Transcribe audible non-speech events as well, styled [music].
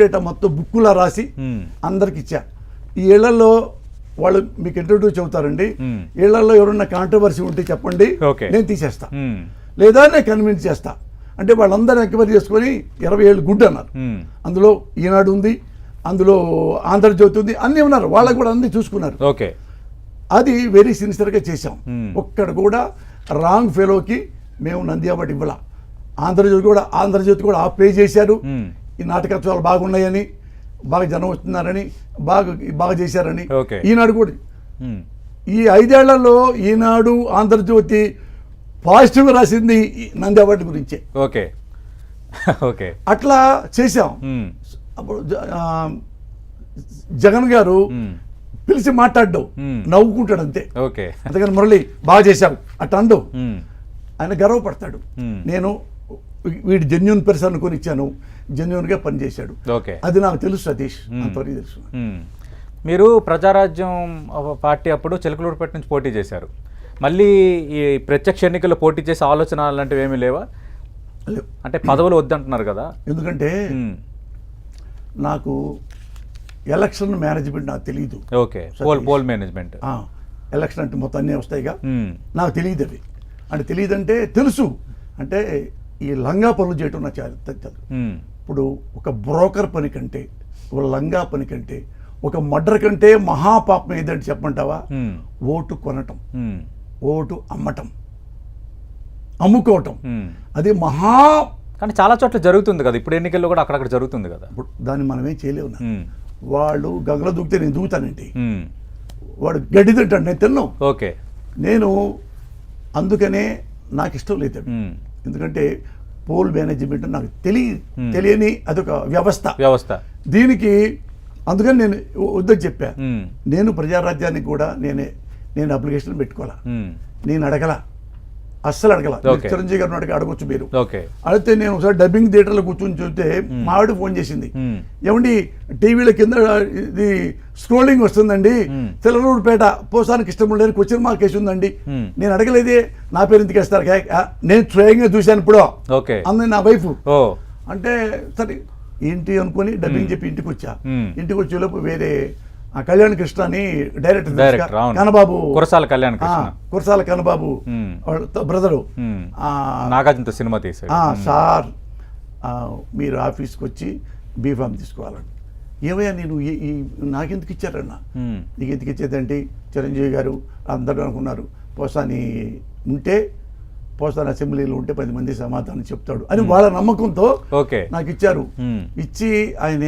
Data మొత్తం బుక్కులా రాసి. అందరికి ఇచ్చా ఈ ఇళ్ళలో వాళ్ళు మీకు ఇంట్రడ్యూస్ చెబుతారండి మ్మ్. ఇళ్ళలో ఎవరన్నా కాంట్రవర్సీ ఉంటే చెప్పండి. నేను తీసేస్తా. లేదా నేను కన్విన్స్ చేస్తా అంటే వాళ్ళందరూ ఎంక్వైరీ చేసుకొని ఇరవై ఏళ్ళు గుడ్ అన్నారు. అందులో ఈనాడు ఉంది అందులో ఆంధ్రజ్యోతి ఉంది అన్నీ ఉన్నారు వాళ్ళకు కూడా అన్ని చూసుకున్నారు ఓకే అది వెరీ సిన్సియర్గా చేశాం. ఒక్కడ కూడా రాంగ్ ఫెలోకి మేము నంది అవార్డు ఇవ్వాల ఆంధ్రజ్యోతి కూడా ఆంధ్రజ్యోతి కూడా ఆ పే చేశారు. ఈ నాటకోత్సవాలు బాగున్నాయని బాగా జనం వస్తున్నారని బాగా బాగా చేశారని. ఈనాడు కూడా. ఈ ఐదేళ్ళలో ఈనాడు ఆంధ్రజ్యోతి పాజిటివ్ రాసింది నంది అవార్డు గురించే ఓకే [laughs] ఓకే అట్లా చేశాం. అప్పుడు జగన్ గారు. పిలిచి మాట్లాడ్డావు Hmm. నవ్వుకుంటాడు అంతే ఓకే అంతేగాని మురళి బాగా చేశావు అట్ట అండు. ఆయన గర్వపడతాడు. నేను వీడి జెన్యున్ పర్సన్ అనుకుని ఇచ్చాను జెన్యున్గా పనిచేశాడు. ఓకే. అది నాకు తెలుసు సతీష్. అంతవరకు తెలుసు. మీరు ప్రజారాజ్యం పార్టీ అప్పుడు చిలకలూరుపేట నుంచి పోటీ చేశారు. మళ్ళీ ఈ ప్రత్యక్ష ఎన్నికల్లో పోటీ చేసే ఆలోచన అలాంటివి ఏమీ లేవా? లేవు. అంటే పదవులు వద్దంటున్నారు కదా. ఎందుకంటే. నాకు ఎలక్షన్ మేనేజ్మెంట్ నాకు తెలియదు okay. Poll poll management. Election అంటే మొత్తం అన్నీ వస్తాయిగా. నాకు తెలియదు అవి. అంటే తెలియదంటే తెలుసు. అంటే ఈ లంగా పనులు చేయటం నాకు చాలా. ఇప్పుడు ఒక బ్రోకర్ పని కంటే ఒక లంగా పని కంటే ఒక మర్డర్ కంటే మహాపాపం ఏదంటే చెప్పమంటావా. ఓటు కొనటం. ఓటు అమ్మటం అమ్ముకోవటం మ్మ్. అది మహా కానీ చాలా చోట్ల జరుగుతుంది కదా ఇప్పుడు ఎన్నికల్లో కూడా అక్కడక్కడ జరుగుతుంది కదా ఇప్పుడు దాన్ని మనం ఏం చేయలేము. వాళ్ళు గగల దూకితే నేను దూకుతానండి. వాడు గడ్డి తింటాడు నేను తిన్నాం ఓకే నేను అందుకనే నాకు ఇష్టం లేదు. ఎందుకంటే పోల్ మేనేజ్మెంట్ నాకు తెలియ. తెలియని అదొక వ్యవస్థ వ్యవస్థ దీనికి అందుకని నేను వద్దని చెప్పా. నేను ప్రజారాజ్యానికి కూడా నేనే నేను అప్లికేషన్ పెట్టుకోవాలా. నేను అడగల అస్సలు అడగల. చిరంజీవి గారిని అడగ అడగొచ్చు మీరు అడిగితే నేను ఒకసారి డబ్బింగ్ థియేటర్లో కూర్చొని చూస్తే మా ఆవిడ ఫోన్ చేసింది. ఏమండి టీవీల కింద ఇది స్క్రోలింగ్ వస్తుందండి. తెల్లరూరుపేట పోసానికి ఇష్టం ఉండని క్వశ్చన్ మార్క్ వేసి ఉందండి. నేను అడగలేదే నా పేరు ఎందుకు వేస్తారు? నేను స్వయంగా చూశాను ఇప్పుడు. ఓకే. అంది నా వైఫ్. అంటే సరే ఏంటి అనుకొని డబ్బింగ్ చెప్పి ఇంటికి వచ్చా. ఇంటికి వచ్చేలోపు వేరే ఆ కళ్యాణ్ కృష్ణ అని డైరెక్టర్ కనబాబు కురసాల కళ్యాణ్ కురసాల కనబాబు బ్రదరు. నాగార్జునతో సినిమా తీసాడు ఆ, సార్ మీరు ఆఫీస్కి వచ్చి బీఫామ్ తీసుకోవాలండి. ఏమయ్యా నేను ఈ- నాకెందుకు ఇచ్చారన్న. నీకు ఎందుకు ఇచ్చేదంటే చిరంజీవి గారు అందరూ అనుకున్నారు పోసాని ఉంటే పోసాని అసెంబ్లీలో ఉంటే పది మంది సమాధానం చెప్తాడు అని వాళ్ళ నమ్మకంతో ఓకే నాకు ఇచ్చారు. ఇచ్చి ఆయన